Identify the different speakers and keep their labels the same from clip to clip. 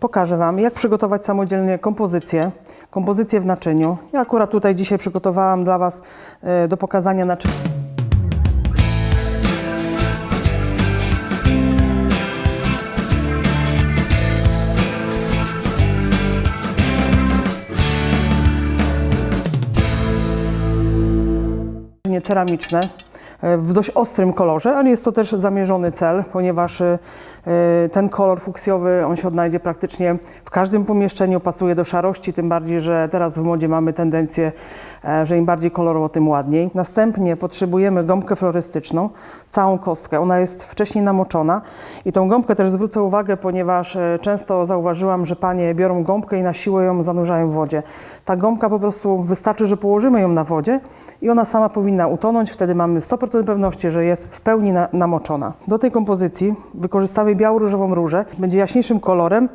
Speaker 1: pokażę Wam, jak przygotować samodzielnie kompozycję, kompozycję w naczyniu. Ja akurat tutaj dzisiaj przygotowałam dla Was e, do pokazania naczynia. ceramiczne w dość ostrym kolorze, ale jest to też zamierzony cel, ponieważ e, ten kolor fuksjowy, on się odnajdzie praktycznie w każdym pomieszczeniu, pasuje do szarości, tym bardziej, że teraz w modzie mamy tendencję, e, że im bardziej kolorowo, tym ładniej. Następnie potrzebujemy gąbkę florystyczną, całą kostkę. Ona jest wcześniej namoczona i tą gąbkę też zwrócę uwagę, ponieważ e, często zauważyłam, że panie biorą gąbkę i na siłę ją zanurzają w wodzie. Ta gąbka po prostu wystarczy, że położymy ją na wodzie i ona sama powinna utonąć. Wtedy mamy 100% pewności, że jest w pełni na, namoczona. Do tej kompozycji wykorzystamy biało-różową różę. Będzie jaśniejszym kolorem,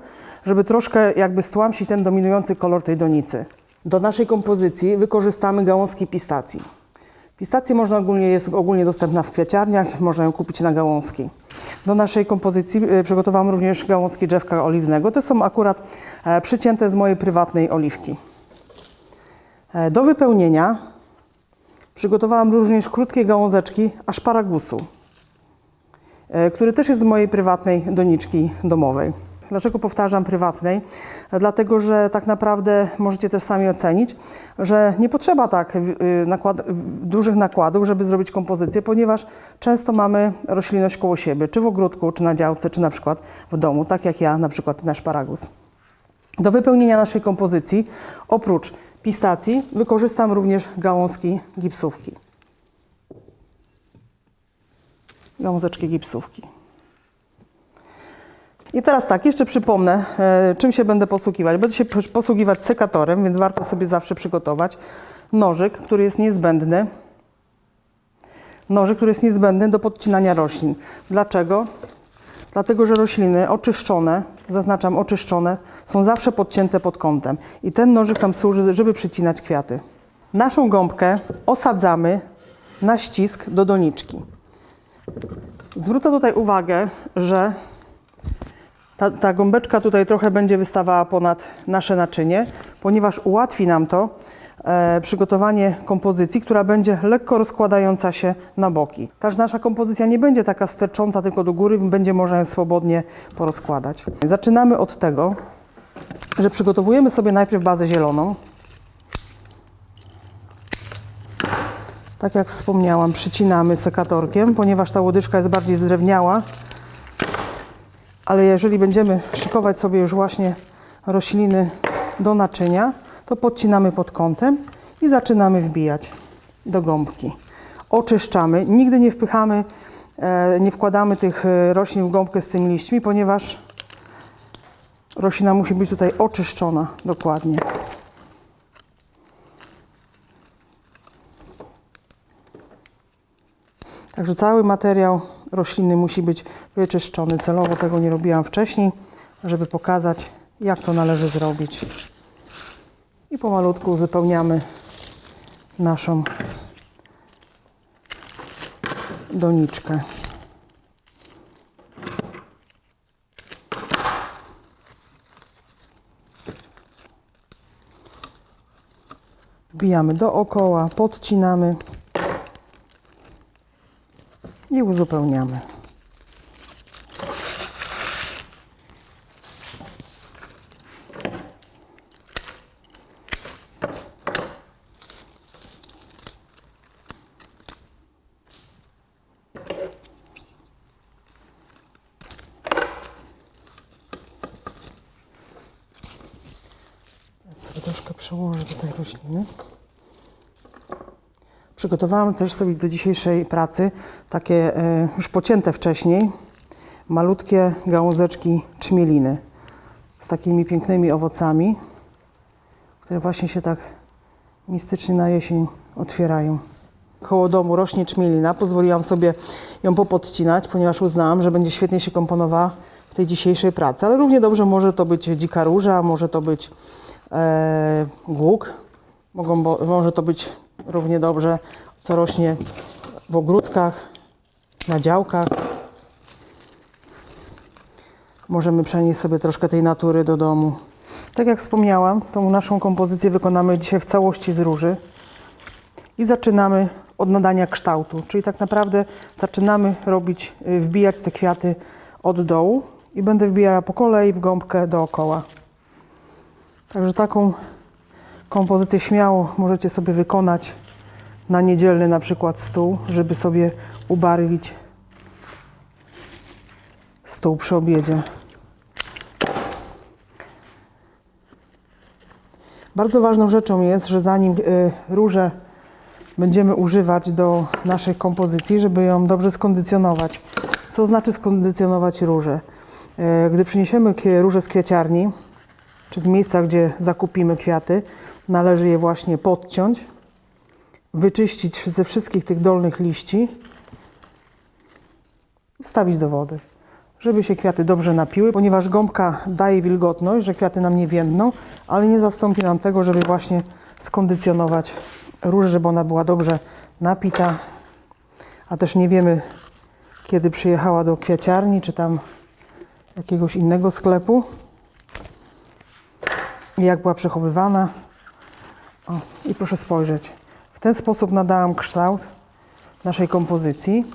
Speaker 1: żeby troszkę jakby stłamsić ten dominujący kolor tej donicy. Do naszej kompozycji wykorzystamy gałązki pistacji. Pistację można ogólnie, jest ogólnie dostępna w kwiaciarniach, można ją kupić na gałązki. Do naszej kompozycji e, przygotowałam również gałązki drzewka oliwnego. Te są akurat e, przycięte z mojej prywatnej oliwki. E, Do wypełnienia przygotowałam również krótkie gałązeczki aszparagusu, e, który też jest z mojej prywatnej doniczki domowej. Dlaczego powtarzam prywatnej? Dlatego, że tak naprawdę możecie też sami ocenić, że nie potrzeba tak y, nakład, dużych nakładów, żeby zrobić kompozycję, ponieważ często mamy roślinność koło siebie, czy w ogródku, czy na działce, czy na przykład w domu, tak jak ja, na przykład na szparagus. Do wypełnienia naszej kompozycji, oprócz pistacji, wykorzystam również gałązki gipsówki. Gałązeczki gipsówki. I teraz tak, jeszcze przypomnę, e, czym się będę posługiwać. Będę się pos- posługiwać sekatorem, więc warto sobie zawsze przygotować nożyk, który jest niezbędny. Nożyk, który jest niezbędny do podcinania roślin. Dlaczego? Dlatego, że rośliny oczyszczone, zaznaczam oczyszczone, są zawsze podcięte pod kątem. I ten nożyk nam służy, żeby przycinać kwiaty. Naszą gąbkę osadzamy na ścisk do doniczki. Zwrócę tutaj uwagę, że ta, ta gąbeczka tutaj trochę będzie wystawała ponad nasze naczynie, ponieważ ułatwi nam to przygotowanie kompozycji, która będzie lekko rozkładająca się na boki. Też nasza kompozycja nie będzie taka stercząca tylko do góry, będzie można ją swobodnie porozkładać. Zaczynamy od tego, że przygotowujemy sobie najpierw bazę zieloną. Tak jak wspomniałam, przycinamy sekatorkiem, ponieważ ta łodyżka jest bardziej zdrewniała, ale jeżeli będziemy szykować sobie już właśnie rośliny do naczynia, to podcinamy pod kątem i zaczynamy wbijać do gąbki. Oczyszczamy, nigdy nie wpychamy, e, nie wkładamy tych e, roślin w gąbkę z tymi liśćmi, ponieważ roślina musi być tutaj oczyszczona dokładnie. Także cały materiał rośliny musi być wyczyszczony. Celowo tego nie robiłam wcześniej, żeby pokazać, jak to należy zrobić. I pomalutku uzupełniamy naszą doniczkę. Wbijamy dookoła, podcinamy i uzupełniamy. Teraz sobie troszkę przełożę tutaj rośliny. Przygotowałam też sobie do dzisiejszej pracy takie e, już pocięte wcześniej malutkie gałązeczki czmieliny z takimi pięknymi owocami, które właśnie się tak mistycznie na jesień otwierają. Koło domu rośnie czmielina. Pozwoliłam sobie ją popodcinać, ponieważ uznałam, że będzie świetnie się komponowała w tej dzisiejszej pracy. Ale równie dobrze może to być dzika róża, może to być e, głuk, Mogą, bo, może to być równie dobrze, co rośnie w ogródkach, na działkach. możemy przenieść sobie troszkę tej natury do domu. Tak jak wspomniałam, tą naszą kompozycję wykonamy dzisiaj w całości z róży i zaczynamy od nadania kształtu, czyli tak naprawdę zaczynamy robić, y, wbijać te kwiaty od dołu i będę wbijała po kolei w gąbkę dookoła. Także taką kompozycję śmiało możecie sobie wykonać na niedzielny na przykład stół, żeby sobie ubarwić stół przy obiedzie. Bardzo ważną rzeczą jest, że zanim y, róże będziemy używać do naszej kompozycji, żeby ją dobrze skondycjonować. Co znaczy skondycjonować róże? E, Gdy przyniesiemy róże z kwieciarni, czy z miejsca, gdzie zakupimy kwiaty, należy je właśnie podciąć, wyczyścić ze wszystkich tych dolnych liści, wstawić do wody, żeby się kwiaty dobrze napiły, ponieważ gąbka daje wilgotność, że kwiaty nam nie więdną, ale nie zastąpi nam tego, żeby właśnie skondycjonować różę, żeby ona była dobrze napita, a też nie wiemy, kiedy przyjechała do kwiaciarni, czy tam jakiegoś innego sklepu, i jak była przechowywana. O, I proszę spojrzeć. W ten sposób nadałam kształt naszej kompozycji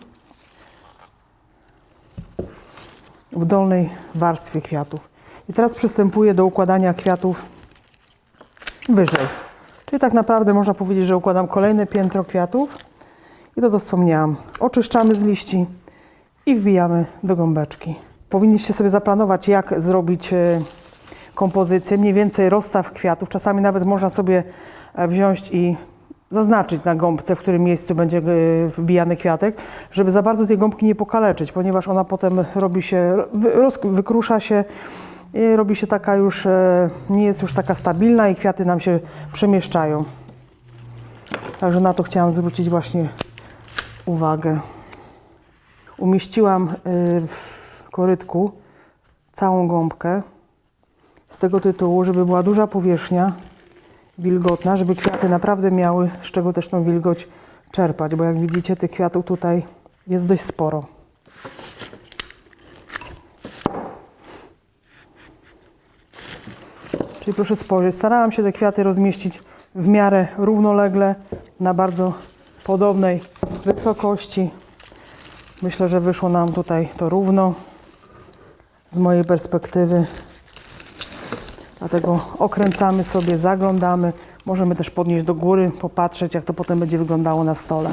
Speaker 1: w dolnej warstwie kwiatów. I teraz przystępuję do układania kwiatów wyżej. Czyli tak naprawdę można powiedzieć, że układam kolejne piętro kwiatów i to co. Oczyszczamy z liści i wbijamy do gąbeczki. Powinniście sobie zaplanować, jak zrobić e, kompozycję, mniej więcej rozstaw kwiatów. Czasami nawet można sobie e, wziąć i zaznaczyć na gąbce, w którym miejscu będzie e, wbijany kwiatek, żeby za bardzo tej gąbki nie pokaleczyć, ponieważ ona potem robi się, wykrusza się i robi się taka już, e, nie jest już taka stabilna i kwiaty nam się przemieszczają. Także na to chciałam zwrócić właśnie uwagę. Umieściłam w korytku całą gąbkę z tego tytułu, żeby była duża powierzchnia wilgotna, żeby kwiaty naprawdę miały z czego też tą wilgoć czerpać, bo jak widzicie tych kwiatów tutaj jest dość sporo. Czyli proszę spojrzeć, starałam się te kwiaty rozmieścić w miarę równolegle, na bardzo podobnej wysokości. Myślę, że wyszło nam tutaj to równo z mojej perspektywy. Dlatego okręcamy sobie, zaglądamy. Możemy też podnieść do góry, popatrzeć, jak to potem będzie wyglądało na stole.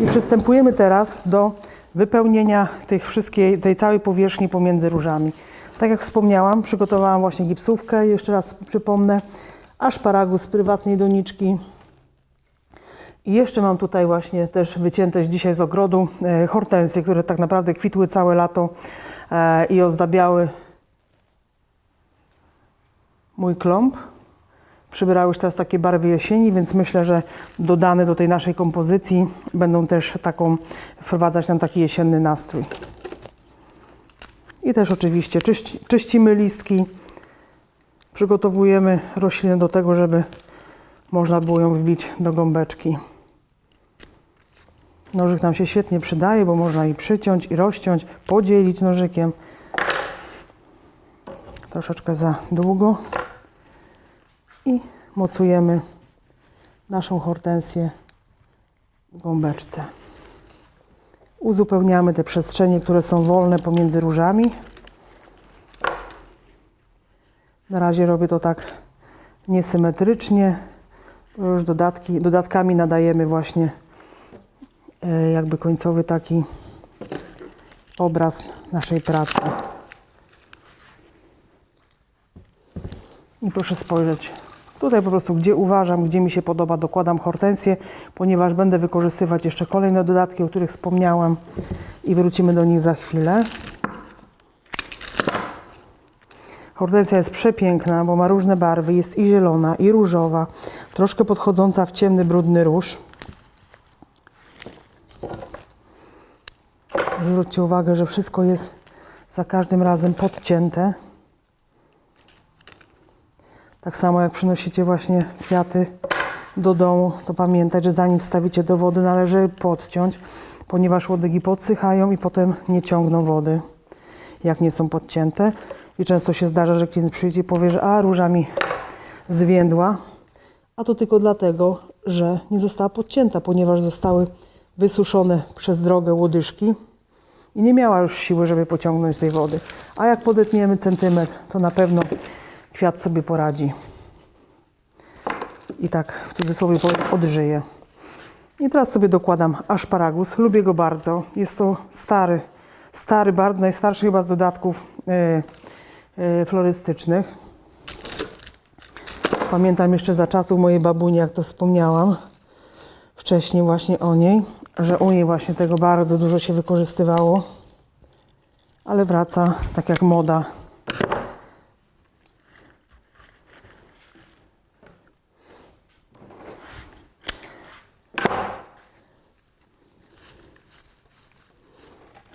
Speaker 1: I przystępujemy teraz do wypełnienia tych wszystkiej, tej całej powierzchni pomiędzy różami. Tak jak wspomniałam, przygotowałam właśnie gipsówkę, jeszcze raz przypomnę, aszparagus z prywatnej doniczki, i jeszcze mam tutaj właśnie też wycięte dzisiaj z ogrodu e, hortensje, które tak naprawdę kwitły całe lato e, i ozdabiały mój klomp. Przybrały już teraz takie barwy jesieni, więc myślę, że dodane do tej naszej kompozycji będą też taką wprowadzać nam taki jesienny nastrój. I też oczywiście czyści, czyścimy listki, przygotowujemy roślinę do tego, żeby można było ją wbić do gąbeczki. Nożyk nam się świetnie przydaje, bo można i przyciąć, i rozciąć, podzielić nożykiem. Troszeczkę za długo. I mocujemy naszą hortensję w gąbeczce. Uzupełniamy te przestrzenie, które są wolne pomiędzy różami. Na razie robię to tak niesymetrycznie. bo Już dodatki, dodatkami nadajemy właśnie e, jakby końcowy taki obraz naszej pracy. I proszę spojrzeć. Tutaj po prostu, gdzie uważam, gdzie mi się podoba, dokładam hortensję, ponieważ będę wykorzystywać jeszcze kolejne dodatki, o których wspomniałam i wrócimy do nich za chwilę. Hortensja jest przepiękna, bo ma różne barwy. Jest i zielona, i różowa, troszkę podchodząca w ciemny, brudny róż. Zwróćcie uwagę, że wszystko jest za każdym razem podcięte. Tak samo jak przynosicie właśnie kwiaty do domu, to pamiętać, że zanim wstawicie do wody, należy podciąć, ponieważ łodygi podsychają i potem nie ciągną wody. jak nie są podcięte. I często się zdarza, że klient przyjdzie i powie, że a róża mi zwiędła, a to tylko dlatego, że nie została podcięta, ponieważ zostały wysuszone przez drogę łodyżki i nie miała już siły, żeby pociągnąć tej wody. A jak podetniemy centymetr, to na pewno kwiat sobie poradzi. I tak w cudzysłowie powiem, odżyje. I teraz sobie dokładam aszparagus. Lubię go bardzo. Jest to stary, stary, bardzo najstarszy chyba z dodatków e, e, florystycznych. Pamiętam jeszcze za czasów mojej babuni, jak to wspomniałam wcześniej właśnie o niej, że u niej właśnie tego bardzo dużo się wykorzystywało. Ale wraca tak jak moda.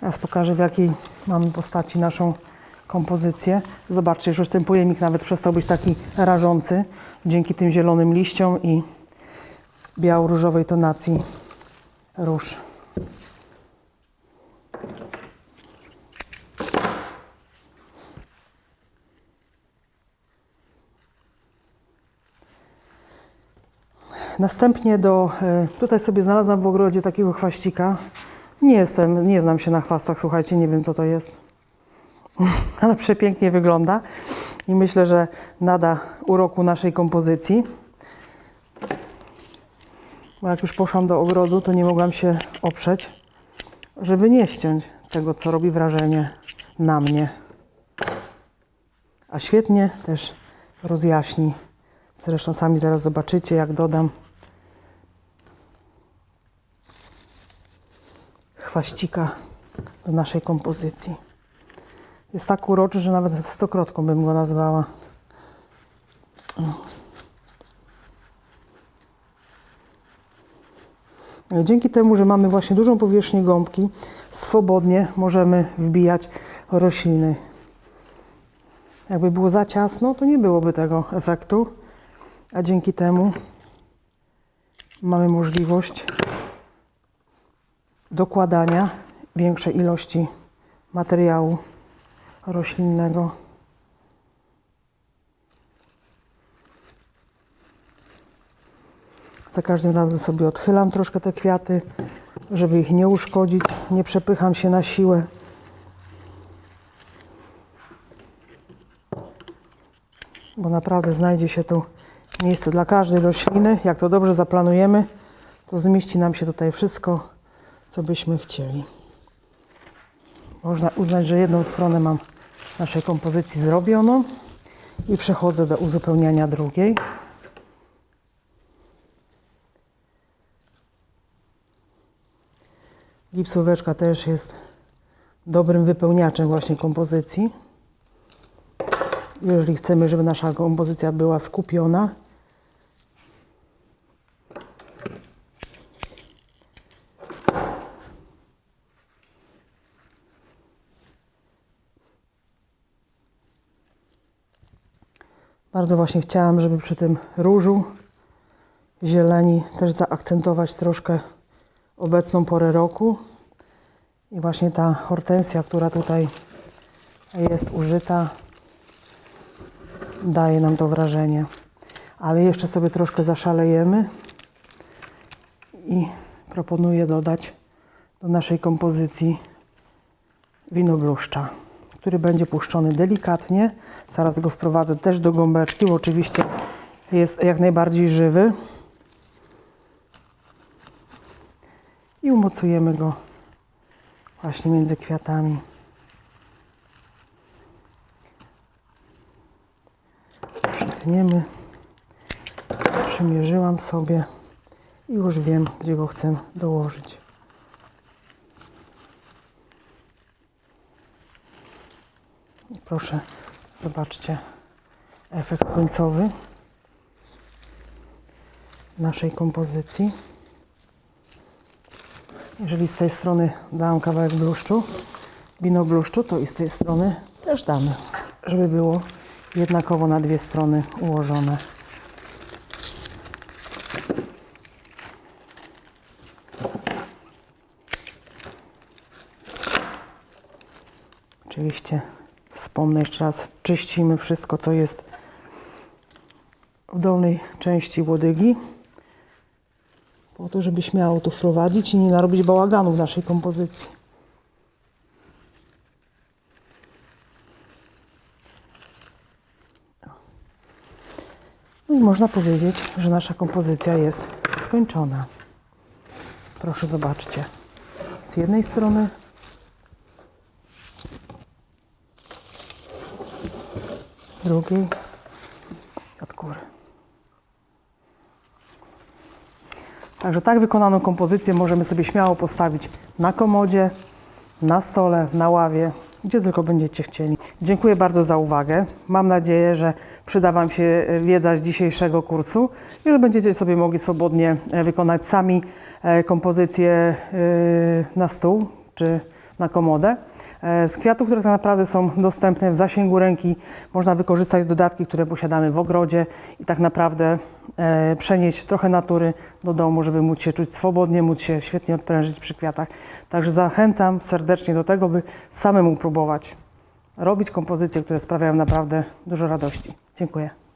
Speaker 1: Teraz pokażę w jakiej mamy postaci naszą kompozycję. Zobaczcie, już ten pojemnik nawet przestał być taki rażący dzięki tym zielonym liściom i biało-różowej tonacji róż. Następnie do, e, tutaj sobie znalazłam w ogrodzie takiego chwaścika. Nie jestem, nie znam się na chwastach, słuchajcie, nie wiem co to jest. Ale przepięknie wygląda i myślę, że nada uroku naszej kompozycji. Bo jak już poszłam do ogrodu, to nie mogłam się oprzeć, żeby nie ściąć tego, co robi wrażenie na mnie. A świetnie też rozjaśni. Zresztą sami zaraz zobaczycie, jak dodam chwaścika do naszej kompozycji. Jest tak uroczy, że nawet stokrotką bym go nazwała. Dzięki temu, że mamy właśnie dużą powierzchnię gąbki, swobodnie możemy wbijać rośliny. Jakby było za ciasno, to nie byłoby tego efektu, a dzięki temu mamy możliwość dokładania większej ilości materiału roślinnego. Za każdym razem sobie odchylam troszkę te kwiaty, żeby ich nie uszkodzić. Nie przepycham się na siłę. Bo naprawdę znajdzie się tu miejsce dla każdej rośliny. Jak to dobrze zaplanujemy, to zmieści nam się tutaj wszystko, co byśmy chcieli. Można uznać, że jedną stronę mam naszej kompozycji zrobioną i przechodzę do uzupełniania drugiej. Gipsóweczka też jest dobrym wypełniaczem właśnie kompozycji. Jeżeli chcemy, żeby nasza kompozycja była skupiona, Bardzo właśnie chciałam, żeby przy tym różu, zieleni też zaakcentować troszkę obecną porę roku. I właśnie ta hortensja, która tutaj jest użyta, daje nam to wrażenie. Ale jeszcze sobie troszkę zaszalejemy i proponuję dodać do naszej kompozycji wino bluszcza, który będzie puszczony delikatnie. Zaraz go wprowadzę też do gąbeczki, bo oczywiście jest jak najbardziej żywy. I umocujemy go właśnie między kwiatami. Przytniemy. Przymierzyłam sobie i już wiem, gdzie go chcę dołożyć. Proszę, zobaczcie efekt końcowy naszej kompozycji. Jeżeli z tej strony dałam kawałek bluszczu, wino bluszczu, to i z tej strony też damy, żeby było jednakowo na dwie strony ułożone. Oczywiście wspomnę jeszcze raz, czyścimy wszystko, co jest w dolnej części łodygi, po to, żeby śmiało tu wprowadzić i nie narobić bałaganu w naszej kompozycji. No i można powiedzieć, że nasza kompozycja jest skończona. Proszę zobaczcie. Z jednej strony drugiej od góry. Także tak wykonaną kompozycję możemy sobie śmiało postawić na komodzie, na stole, na ławie, gdzie tylko będziecie chcieli. Dziękuję bardzo za uwagę. Mam nadzieję, że przyda Wam się e, wiedza z dzisiejszego kursu i że będziecie sobie mogli swobodnie e, wykonać sami e, kompozycję na stół czy na komodę. E, Z kwiatów, które tak naprawdę są dostępne w zasięgu ręki, można wykorzystać dodatki, które posiadamy w ogrodzie i tak naprawdę e, przenieść trochę natury do domu, żeby móc się czuć swobodnie, móc się świetnie odprężyć przy kwiatach. Także zachęcam serdecznie do tego, by samemu próbować robić kompozycje, które sprawiają naprawdę dużo radości. Dziękuję.